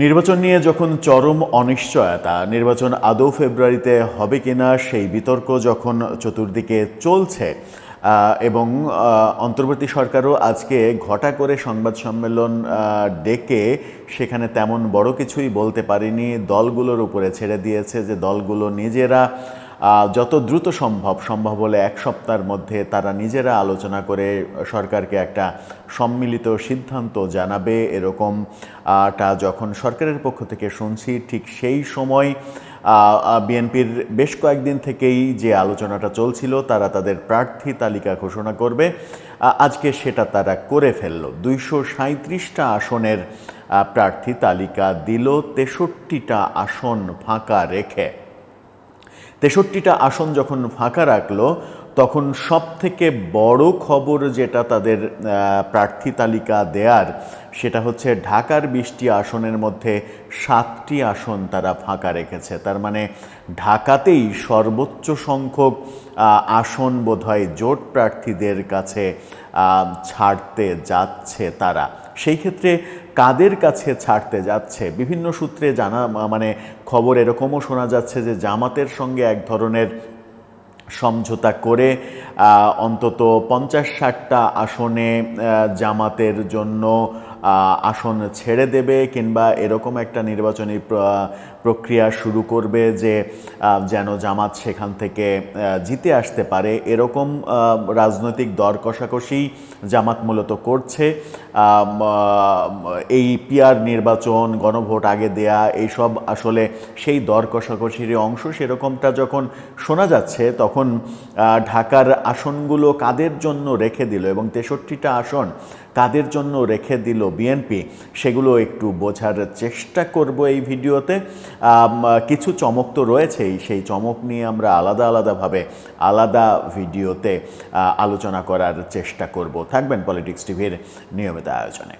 নির্বাচন নিয়ে যখন চরম অনিশ্চয়তা, নির্বাচন আদৌ ফেব্রুয়ারিতে হবে কিনা সেই বিতর্ক যখন চতুর্দিকে চলছে এবং অন্তর্বর্তী সরকারও আজকে ঘটা করে সংবাদ সম্মেলন ডেকে সেখানে তেমন বড় কিছুই বলতে পারেনি। দলগুলোর উপরে ছেড়ে দিয়েছে যে দলগুলো নিজেরা যত দ্রুত সম্ভব সম্ভব হলে এক সপ্তাহের মধ্যে তারা নিজেরা আলোচনা করে সরকারকে একটা সম্মিলিত সিদ্ধান্ত জানাবে। এরকম টা যখন সরকারের পক্ষ থেকে শুনছি, ঠিক সেই সময় বিএনপির বেশ কয়েকদিন থেকেই যে আলোচনাটা চলছিল, তারা তাদের প্রার্থী তালিকা ঘোষণা করবে। আজকে সেটা তারা করে ফেলল। দুইশো সাঁত্রিশটা আসনের প্রার্থী তালিকা দিল, তেষট্টিটা আসন ফাঁকা রেখে। তেষট্টিটা আসন যখন ফাঁকা রাখল, তখন সব থেকে বড় খবর যেটা তাদের প্রার্থী তালিকা দেয়ার, সেটা হচ্ছে ঢাকার বিশটি আসনের মধ্যে সাতটি আসন তারা ফাঁকা রেখেছে। তার মানে ঢাকাতেই সর্বোচ্চ সংখ্যক আসন বোধহয় জোট প্রার্থীদের কাছে ছাড়তে যাচ্ছে তারা। সেই ক্ষেত্রে কাদের কাছে ছাড়তে যাচ্ছে? বিভিন্ন সূত্রে জানা মানে খবর এরকমও শোনা যাচ্ছে যে জামাতের সঙ্গে এক ধরনের সমঝোতা করে অন্তত পঞ্চাশ ষাটটা আসনে জামাতের জন্য আসন ছেড়ে দেবে কিংবা এরকম একটা নির্বাচনী প্রক্রিয়া শুরু করবে যে যেন জামাত সেখান থেকে জিতে আসতে পারে। এরকম রাজনৈতিক দর কষাকষি জামাত মূলত করছে। এই পিয়ার নির্বাচন, গণভোট আগে দেয়া, এইসব আসলে সেই দর কষাকষির অংশ সেরকমটা যখন শোনা যাচ্ছে, তখন ঢাকার আসনগুলো কাদের জন্য রেখে দিল এবং তেষট্টিটা আসন কাদের জন্য রেখে দিল বিএনপি সেগুলো একটু বোঝার চেষ্টা করব এই ভিডিওতে। কিছু চমক তো রয়েছেই, সেই চমক নিয়ে আমরা আলাদা আলাদাভাবে আলাদা ভিডিওতে আলোচনা করার চেষ্টা করব। থাকবেন পলিটিক্স টিভির নিয়মিত আয়োজনে।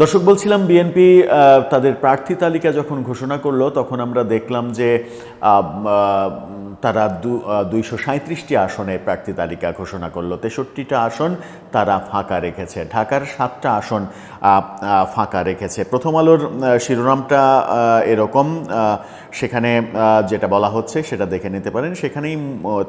দর্শক, বলছিলাম বিএনপি তাদের প্রার্থী তালিকা যখন ঘোষণা করল, তখন আমরা দেখলাম যে তারা দুইশো সাঁত্রিশটি আসনে প্রার্থী তালিকা ঘোষণা করল। তেষট্টিটা আসন তারা ফাঁকা রেখেছে। ঢাকার সাতটা আসন ফাঁকা রেখেছে। প্রথম আলোর শিরোনামটা এরকম সেখানে যেটা বলা হচ্ছে সেটা দেখে নিতে পারেন। সেখানেই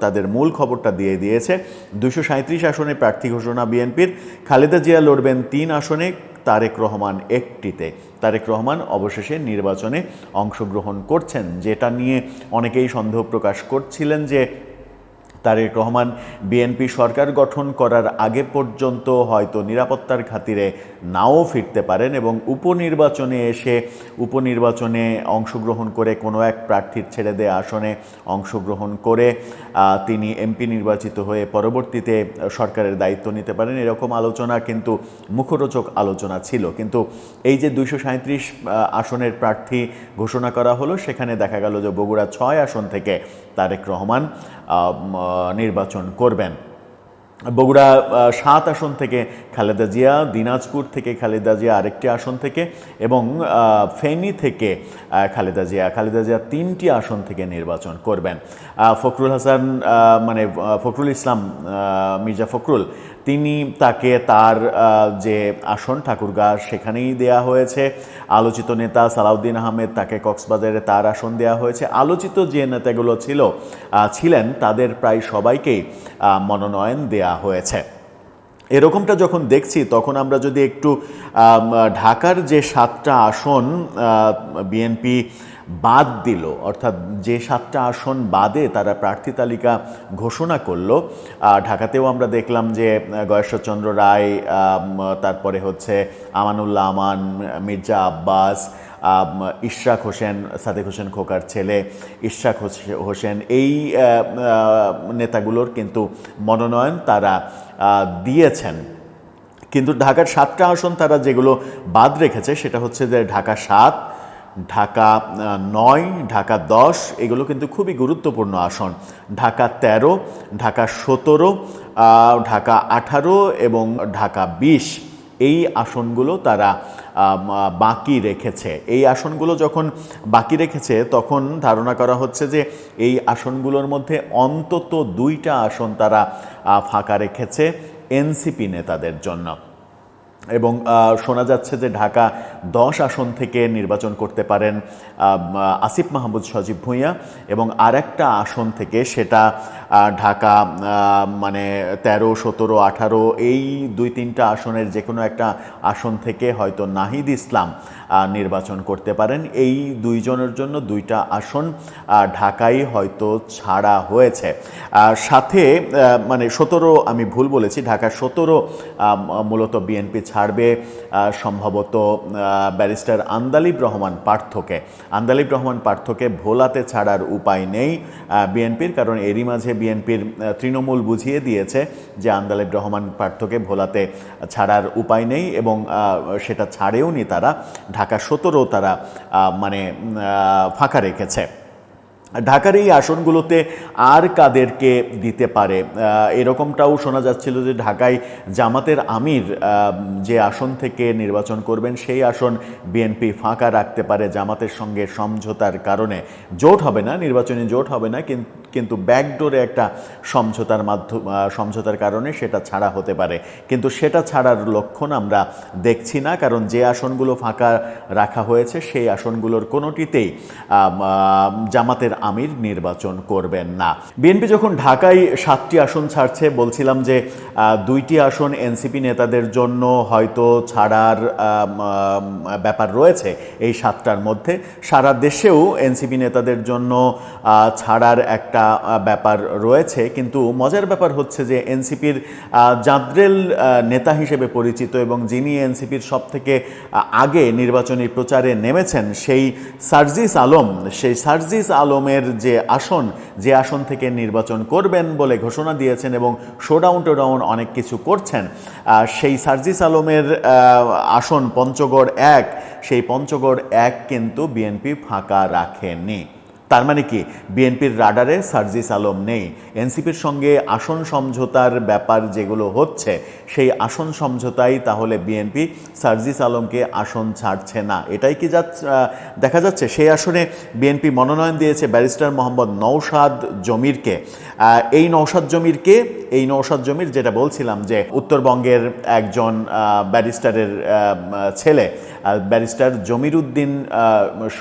তাদের মূল খবরটা দিয়ে দিয়েছে। দুইশো সাঁত্রিশ আসনে প্রার্থী ঘোষণা বিএনপির খালেদা জিয়া লড়বেন তিন আসনে। তারেক রহমান একটিতে। তারেক রহমান অবশেষে নির্বাচনে অংশগ্রহণ করছেন, যেটা নিয়ে অনেকেই সন্দেহ প্রকাশ করছিলেন যে তারেক রহমান, বিএনপি সরকার গঠন করার আগে পর্যন্ত হয়তো নিরাপত্তার খাতিরে নাও ফিরতে পারেন এবং উপনির্বাচনে এসে উপনির্বাচনে অংশগ্রহণ করে কোনো এক প্রার্থীর ছেড়ে দেয়া আসনে অংশগ্রহণ করে তিনি এমপি নির্বাচিত হয়ে পরবর্তীতে সরকারের দায়িত্ব নিতে পারেন। এরকম আলোচনা কিন্তু মুখরোচক আলোচনা ছিল। কিন্তু এই যে দুইশো আসনের প্রার্থী ঘোষণা করা হলো, সেখানে দেখা গেল যে বগুড়া ছয় আসন থেকে তারেক রহমান নির্বাচন করবেন। বগুড়া সাত আসন থেকে খালেদা জিয়া, দিনাজপুর থেকে খালেদা জিয়া আরেকটি আসন থেকে এবং ফেনি থেকে খালেদা জিয়া। খালেদা জিয়া তিনটি আসন থেকে নির্বাচন করবেন। ফখরুল হাসান মানে ফখরুল ইসলাম মির্জা ফখরুল তিনি তাকে তার যে আসন ঠাকুরগাঁ সেখানেই দেয়া হয়েছে। আলোচিত নেতা সালাউদ্দিন আহমেদ তাকে কক্সবাজারে তার আসন দেয়া হয়েছে। আলোচিত যে নেতাগুলো ছিল ছিলেন তাদের প্রায় সবাইকেই মনোনয়ন দেয়া হয়েছে। এরকমটা যখন দেখছি, তখন আমরা যদি একটু ঢাকার যে সাতটা আসন বিএনপি বাদ দিল, অর্থাৎ যে সাতটা আসন বাদে তারা প্রার্থী তালিকা ঘোষণা করল। ঢাকাতেও আমরা দেখলাম যে গয়েশ্বরচন্দ্র রায় তারপরে হচ্ছে আমানুল্লাহ আমান, মির্জা আব্বাস ইশরাক হোসেন, সাদেক হোসেন খোকার ছেলে ইশরাক হোসেন, এই নেতাগুলোর কিন্তু মনোনয়ন তারা দিয়েছেন। কিন্তু ঢাকার সাতটা আসন তারা যেগুলো বাদ রেখেছে সেটা হচ্ছে যে ঢাকা সাত ঢাকা নয়, ঢাকা দশ, এগুলো কিন্তু খুবই গুরুত্বপূর্ণ আসন। ঢাকা তেরো, ঢাকা সতেরো ঢাকা আঠারো এবং ঢাকা বিশ এই আসনগুলো তারা বাকি রেখেছে। এই আসনগুলো যখন বাকি রেখেছে, তখন ধারণা করা হচ্ছে যে এই আসনগুলোর মধ্যে অন্তত দুইটা আসন তারা ফাঁকা রেখেছে এনসিপি নেতাদের জন্য। এবং শোনা যাচ্ছে যে ঢাকা দশ আসন থেকে নির্বাচন করতে পারেন আসিফ মাহমুদ, সজীব ভূঁইয়া এবং আরেকটা আসন থেকে সেটা ঢাকা মানে তেরো, সতেরো, আঠারো, এই দুই তিনটা আসনের যে কোনো একটা আসন থেকে হয়তো নাহিদ ইসলাম নির্বাচন করতে পারেন। এই দুইজনের জন্য দুইটা আসন ঢাকায় হয়তো ছাড়া হয়েছে। সাথে মানে সতেরো আমি ভুল বলেছি ঢাকা সতেরো মূলত বিএনপি ছাড়বে সম্ভবত ব্যারিস্টার আন্দালিব রহমান পার্থকে। আন্দালিব রহমান পার্থকে ভোলাতে ছাড়ার উপায় নেই বিএনপির, কারণ এরই মাঝে বিএনপির তৃণমূল বুঝিয়ে দিয়েছে যে আন্দালিব রহমান পার্থকে ভোলাতে ছাড়ার উপায় নেই এবং সেটা ছাড়েও নি তারা। ঢাকা সতেরো তারা মানে ফাঁকা রেখেছে। ঢাকার এই আসনগুলোতে আর কাদেরকে দিতে পারে? এরকমটাও শোনা যাচ্ছিল যে ঢাকায় জামাতের আমির যে আসন থেকে নির্বাচন করবেন সেই আসন বিএনপি ফাঁকা রাখতে পারে জামাতের সঙ্গে সমঝোতার কারণে। জোট হবে না, নির্বাচনী জোট হবে না, কিন- কিন্তু ব্যাকডোরে একটা সমঝোতার মাধ্যম সমঝোতার কারণে সেটা ছাড়া হতে পারে। কিন্তু সেটা ছাড়ার লক্ষণ আমরা দেখছি না, কারণ যে আসনগুলো ফাঁকা রাখা হয়েছে সেই আসনগুলোর কোনোটিতেই জামাতের আমির নির্বাচন করবেন না। বিএনপি যখন ঢাকায় সাতটি আসন ছাড়ছে, বলছিলাম যে দুইটি আসন এনসিপি নেতাদের জন্য হয়তো ছাড়ার ব্যাপার রয়েছে এই সাতটার মধ্যে। সারা দেশেও এনসিপি নেতাদের জন্য ছাড়ার একটা ব্যাপার রয়েছে। কিন্তু মজার ব্যাপার হচ্ছে যে, এনসিপির জাদ্রেল নেতা হিসেবে পরিচিত এবং যিনি এনসিপির সব থেকে আগে নির্বাচনী প্রচারে নেমেছেন, সেই সার্জিস আলম। সেই সার্জিস আলমের যে আসন যে আসন থেকে নির্বাচন করবেন বলে ঘোষণা দিয়েছেন এবং শোডাউন টোডাউন অনেক কিছু করছেন। সেই সার্জিস আলমের আসন পঞ্চগড় এক, সেই পঞ্চগড় এক কিন্তু বিএনপি ফাঁকা রাখেনি। তার মানে কি? বিএনপির রাডারে সার্জিস আলম নেই। এনসিপির সঙ্গে আসন সমঝোতার ব্যাপার যেগুলো হচ্ছে, সেই আসন সমঝোতাই তাহলে বিএনপি সার্জিস আলমকে আসন ছাড়ছে না। এটাই কি দেখা যাচ্ছে? সেই আসনে বিএনপি মনোনয়ন দিয়েছে ব্যারিস্টার মোহাম্মদ নৌসাদ জমিরকে। এই নৌসাদ জমিরকে, এই নৌসাদ জমির যেটা বলছিলাম যে উত্তরবঙ্গের একজন ব্যারিস্টারের ছেলে ব্যারিস্টার জমির উদ্দিন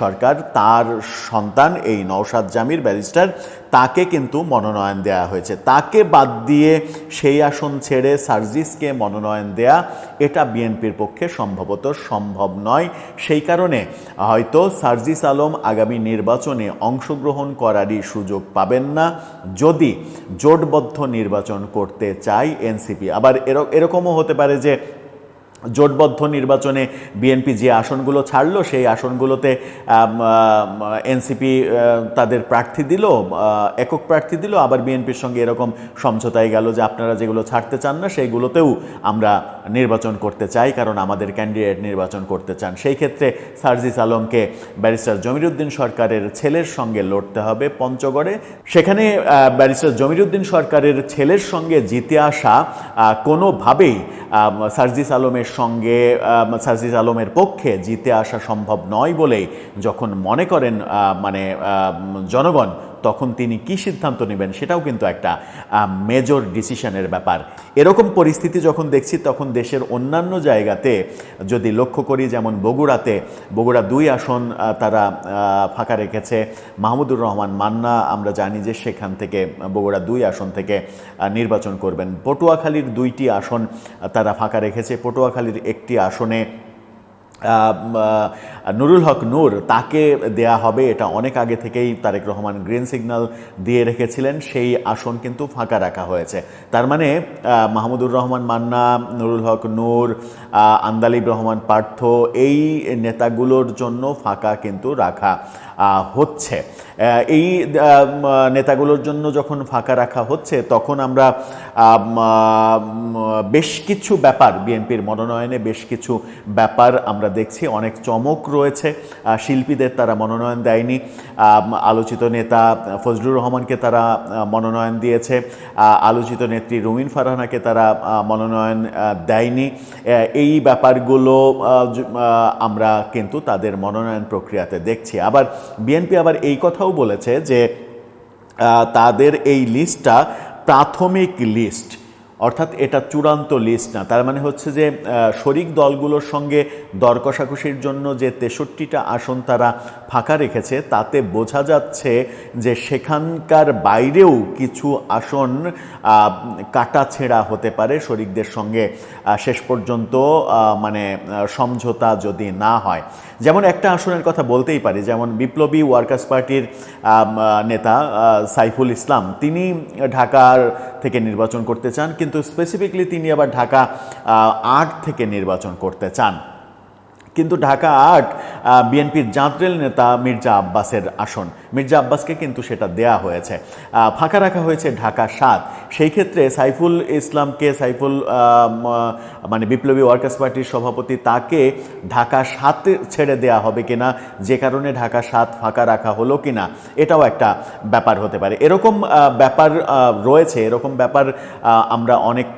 সরকার, তার সন্তান, এই নৌসাদ জামির ব্যারিস্টার, তাকে কিন্তু মনোনয়ন দেয়া হয়েছে। তাকে বাদ দিয়ে সেই আসন ছেড়ে সার্জিসকে মনোনয়ন দেয়া, এটা বিএনপির পক্ষে সম্ভবত সম্ভব নয়। সেই কারণে হয়তো সার্জিস আলম আগামী নির্বাচনে অংশগ্রহণ করারই সুযোগ পাবেন না। যদি জোটবদ্ধ নির্বাচন করতে চায় এনসিপি, আবার এর- এরকমও হতে পারে যে জোটবদ্ধ নির্বাচনে বিএনপি যে আসনগুলো ছাড়লো, সেই আসনগুলোতে এনসিপি তাদের প্রার্থী দিল একক প্রার্থী দিল, আবার বিএনপির সঙ্গে এরকম সমঝোতায় গেল যে আপনারা যেগুলো ছাড়তে চান না, সেইগুলোতেও আমরা নির্বাচন করতে চাই, কারণ আমাদের ক্যান্ডিডেট নির্বাচন করতে চান। সেই ক্ষেত্রে সার্জিস আলমকে ব্যারিস্টার জমিরুদ্দিন সরকারের ছেলের সঙ্গে লড়তে হবে পঞ্চগড়ে। সেখানে ব্যারিস্টার জমিরুদ্দিন সরকারের ছেলের সঙ্গে জিতে আসা কোনোভাবেই সার্জিস আলমের সঙ্গে সাজিজ আলমের পক্ষে জিতে আসা সম্ভব নয় বলেই যখন মনে করেন মানে জনগণ তখন তিনি কি সিদ্ধান্ত নেবেন সেটাও কিন্তু একটা মেজর ডিসিশনের ব্যাপার। এরকম পরিস্থিতি যখন দেখছি, তখন দেশের অন্যান্য জায়গাতে যদি লক্ষ্য করি, যেমন বগুড়াতে, বগুড়া দুই আসন তারা ফাঁকা রেখেছে। মাহমুদুর রহমান মান্না, আমরা জানি যে সেখান থেকে, বগুড়া দুই আসন থেকে নির্বাচন করবেন। পটুয়াখালীর দুইটি আসন তারা ফাঁকা রেখেছে। পটুয়াখালীর একটি আসনে নুরুল হক নূর তাকে দেয়া হবে, এটা অনেক আগে থেকেই তারেক রহমান গ্রিন সিগন্যাল দিয়ে রেখেছিলেন, সেই আসন কিন্তু ফাঁকা রাখা হয়েছে। তার মানে মাহমুদুর রহমান মান্না, নুরুল হক নূর আন্দালিব রহমান পার্থ, এই নেতাগুলোর জন্য ফাঁকা কিন্তু রাখা। হচ্ছে। এই নেতাগুলোর জন্য যখন ফাঁকা রাখা হচ্ছে তখন আমরা আম, আম, বেশ কিছু ব্যাপার বিএনপির মনোনয়নে বেশ কিছু ব্যাপার আমরা দেখছি। অনেক চমক রয়েছে। শিল্পীদের তারা মনোনয়ন দেয়নি। আলোচিত নেতা ফজলুর রহমানকে তারা মনোনয়ন দিয়েছে। আলোচিত নেত্রী রুমিন ফারহানাকে তারা মনোনয়ন দেয়নি। এই ব্যাপারগুলো আমরা কিন্তু তাদের মনোনয়ন প্রক্রিয়াতে দেখছি। আবার বিএনপি আবার এই কথাও বলেছে যে তাদের এই লিস্টটা প্রাথমিক লিস্ট অর্থাৎ এটা চূড়ান্ত লিস্ট না। তার মানে হচ্ছে যে শরিক দলগুলোর সঙ্গে দর কষাকষির জন্য যে তেষট্টিটা আসন তারা ফাঁকা রেখেছে, তাতে বোঝা যাচ্ছে যে সেখানকার বাইরেও কিছু আসন কাটা ছেঁড়া হতে পারে শরিকদের সঙ্গে। শেষ পর্যন্ত মানে সমঝোতা যদি না হয়। যেমন একটা আসনের কথা বলতেই পারি, যেমন বিপ্লবী ওয়ার্কার্স পার্টির নেতা সাইফুল ইসলাম, তিনি ঢাকার থেকে নির্বাচন করতে চান, কিন্তু স্পেসিফিকলি তিনি আবার ঢাকা আট থেকে নির্বাচন করতে চান। কিন্তু ঢাকা আট বিএনপির জাঁতরেল নেতা মির্জা আব্বাসের আসন। মির্জা আব্বাসকে কিন্তু সেটা দেয়া হয়েছে। ফাঁকা রাখা হয়েছে ঢাকা সাত। সেই ক্ষেত্রে সাইফুল ইসলামকে, সাইফুল মানে বিপ্লবী ওয়ার্কার্স পার্টির সভাপতি তাকে ঢাকা সাত ছেড়ে দেয়া হবে কিনা, যে কারণে ঢাকা সাত ফাঁকা রাখা হলো কিনা, এটাও একটা ব্যাপার হতে পারে। এরকম ব্যাপার রয়েছে। এরকম ব্যাপার আমরা অনেক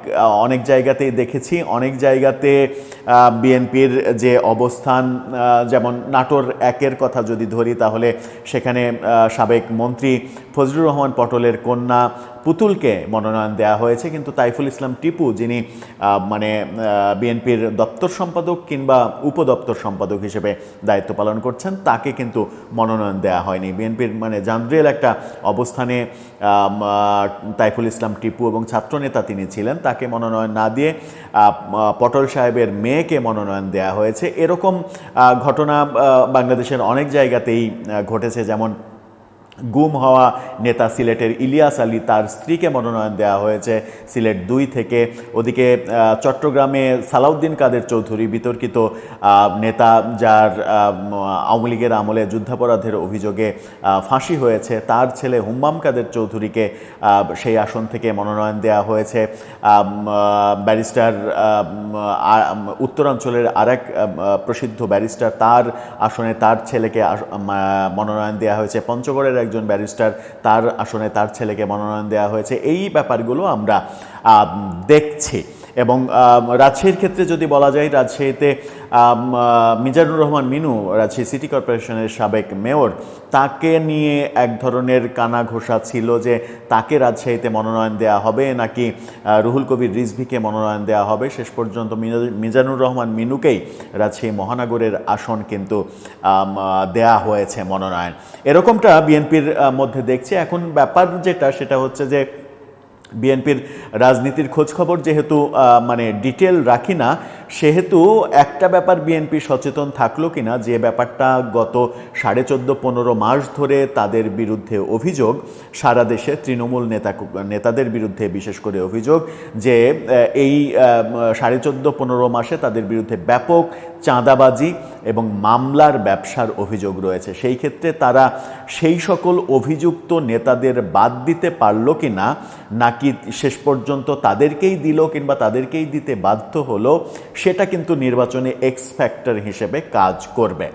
অনেক জায়গাতেই দেখেছি। অনেক জায়গাতে বিএনপির যে অবস্থান যেমন নাটোর একের কথা যদি ধরি তাহলে সেখানে সাবেক মন্ত্রী ফজলুর রহমান পটলের কন্যা পুতুলকে মনোনয়ন দেওয়া হয়েছে, কিন্তু তাইফুল ইসলাম টিপু, যিনি মানে বিএনপির দপ্তর সম্পাদক কিংবা উপদপ্তর সম্পাদক হিসেবে দায়িত্ব পালন করছেন, তাকে কিন্তু মনোনয়ন দেওয়া হয়নি। বিএনপির মানে জান্দ্রিয়াল একটা অবস্থানে তাইফুল ইসলাম টিপু এবং ছাত্রনেতা তিনি ছিলেন, তাকে মনোনয়ন না দিয়ে পটল সাহেবের মেয়েকে মনোনয়ন দেওয়া হয়েছে। এরকম ঘটনা বাংলাদেশের অনেক জায়গাতেই ঘটেছে, যেমন গুম হওয়া নেতা সিলেটের ইলিয়াস আলী, তার স্ত্রীকে মনোনয়ন দেওয়া হয়েছে। সিলেট দুই থেকে ওদিকে চট্টগ্রামে সালাউদ্দিন কাদের চৌধুরী বিতর্কিত নেতা যার আওয়ামী লীগের আমলে যুদ্ধাপরাধের অভিযোগে ফাঁসি হয়েছে। তার ছেলে হুম্মাম কাদের চৌধুরীকে সেই আসন থেকে মনোনয়ন দেওয়া হয়েছে। ব্যারিস্টার উত্তরাঞ্চলের আরেক প্রসিদ্ধ ব্যারিস্টার, তার আসনে তার ছেলেকে মনোনয়ন দেওয়া হয়েছে। পঞ্চগড়ের একজন ব্যারিস্টার তার আসনে তার ছেলেকে মনোনয়ন দেওয়া হয়েছে। এই ব্যাপারগুলো আমরা আম, দেখছি। এবং রাজশাহীর ক্ষেত্রে যদি বলা যায়, রাজশাহীতে মিজানুর রহমান মিনু, রাজশাহী সিটি কর্পোরেশনের সাবেক মেয়র, তাকে নিয়ে এক ধরনের কানা ঘোষা ছিল যে তাকে রাজশাহীতে মনোনয়ন দেওয়া হবে নাকি রুহুল কবির রিজভিকে মনোনয়ন দেওয়া হবে। শেষ পর্যন্ত মিজানুর রহমান মিনুকেই রাজশাহী মহানগরের আসন কিন্তু দেয়া হয়েছে মনোনয়ন। এরকমটা বিএনপির মধ্যে দেখছি। এখন ব্যাপার যেটা, সেটা হচ্ছে যে বিএনপির রাজনীতির খোঁজখবর যেহেতু মানে ডিটেল রাখি না সেহেতু একটা ব্যাপার বিএনপি সচেতন থাকল কিনা, যে ব্যাপারটা গত সাড়ে চোদ্দ পনেরো মাস ধরে তাদের বিরুদ্ধে অভিযোগ, সারা দেশে তৃণমূল নেতা নেতাদের বিরুদ্ধে বিশেষ করে অভিযোগ, যে এই সাড়ে চোদ্দ পনেরো মাসে তাদের বিরুদ্ধে ব্যাপক চাঁদাবাজি এবং মামলার ব্যবসার অভিযোগ রয়েছে। সেই ক্ষেত্রে তারা সেই সকল অভিযুক্ত নেতাদের বাদ দিতে পারল কি না নাকি শেষ পর্যন্ত তাদেরকেই দিল কিংবা তাদেরকেই দিতে বাধ্য হলো সেটা কিন্তু নির্বাচনে এক্স ফ্যাক্টর হিসেবে কাজ করবে।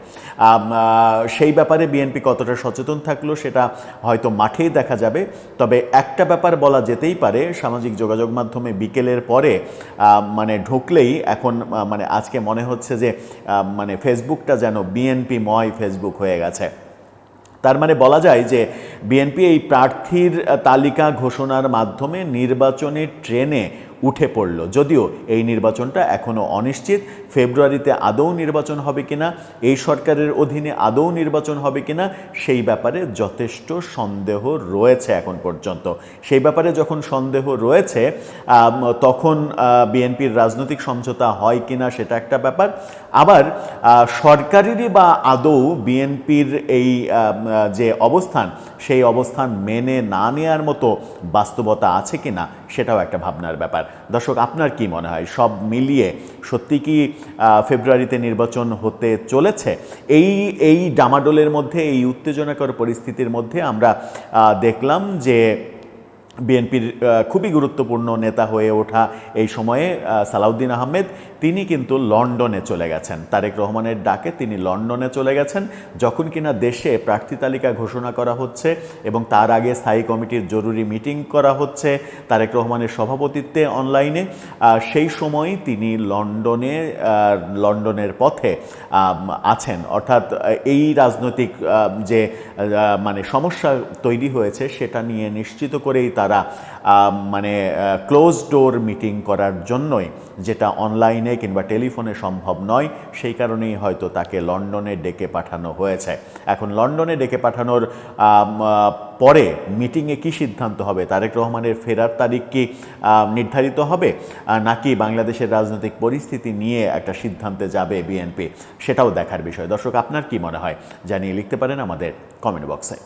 সেই ব্যাপারে বিএনপি কতটা সচেতন থাকল সেটা হয়তো মাঠেই দেখা যাবে। তবে একটা ব্যাপার বলা যেতেই পারে, সামাজিক যোগাযোগ মাধ্যমে বিকেলের পরে মানে ঢুকলেই এখন মানে আজকে মনে হচ্ছে যে মানে ফেসবুকটা যেন বিএনপি ময় ফেসবুক হয়ে গেছে। তার মানে বলা যায় যে বিএনপি এই প্রার্থীর তালিকা ঘোষণার মাধ্যমে নির্বাচনের ট্রেনে উঠে পড়ল। যদিও এই নির্বাচনটা এখনও অনিশ্চিত, ফেব্রুয়ারিতে আদৌ নির্বাচন হবে কিনা, এই সরকারের অধীনে আদৌ নির্বাচন হবে কিনা, সেই ব্যাপারে যথেষ্ট সন্দেহ রয়েছে এখন পর্যন্ত। সেই ব্যাপারে যখন সন্দেহ রয়েছে তখন বিএনপির রাজনৈতিক সমঝোতা হয় কিনা সেটা একটা ব্যাপার। আবার সরকারেরই বা আদৌ বিএনপির এই যে অবস্থান, সেই অবস্থান মেনে না নেয়ার মতো বাস্তবতা আছে কিনা সেটাও একটা ভাবনার ব্যাপার। দর্শক, আপনার কি মনে হয়? সব মিলিয়ে সত্যি কি ফেব্রুয়ারিতে নির্বাচন হতে চলেছে? এই এই ডামাডোলের মধ্যে, এই উত্তেজনাকর পরিস্থিতির মধ্যে আমরা দেখলাম যে বিএনপির খুবই গুরুত্বপূর্ণ নেতা হয়ে ওঠা এই সময়ে সালাউদ্দিন আহমেদ, তিনি কিন্তু লন্ডনে চলে গেছেন। তারেক রহমানের ডাকে তিনি লন্ডনে চলে গেছেন, যখন কিনা দেশে প্রার্থী তালিকা ঘোষণা করা হচ্ছে এবং তার আগে স্থায়ী কমিটির জরুরি মিটিং করা হচ্ছে তারেক রহমানের সভাপতিত্বে অনলাইনে সেই সময় তিনি লন্ডনে লন্ডনের পথে আছেন। অর্থাৎ এই রাজনৈতিক যে মানে সমস্যা তৈরি হয়েছে সেটা নিয়ে নিশ্চিত করেই তারা আহ, মানে ক্লোজ ডোর মিটিং করার জন্যই যেটা অনলাইনে কিংবা টেলিফোনে সম্ভব নয় সেই কারণেই হয়তো তাকে লন্ডনে ডেকে পাঠানো হয়েছে। এখন লন্ডনে ডেকে পাঠানোর পরে মিটিংয়ে কি সিদ্ধান্ত হবে? তারেক রহমানের ফেরার তারিখ কি নির্ধারিত হবে? নাকি বাংলাদেশের রাজনৈতিক পরিস্থিতি নিয়ে একটা সিদ্ধান্তে যাবে বিএনপি সেটাও দেখার বিষয়। দর্শক আপনার কি মনে হয়? জানিয়ে লিখতে পারেন আমাদের কমেন্ট বক্সে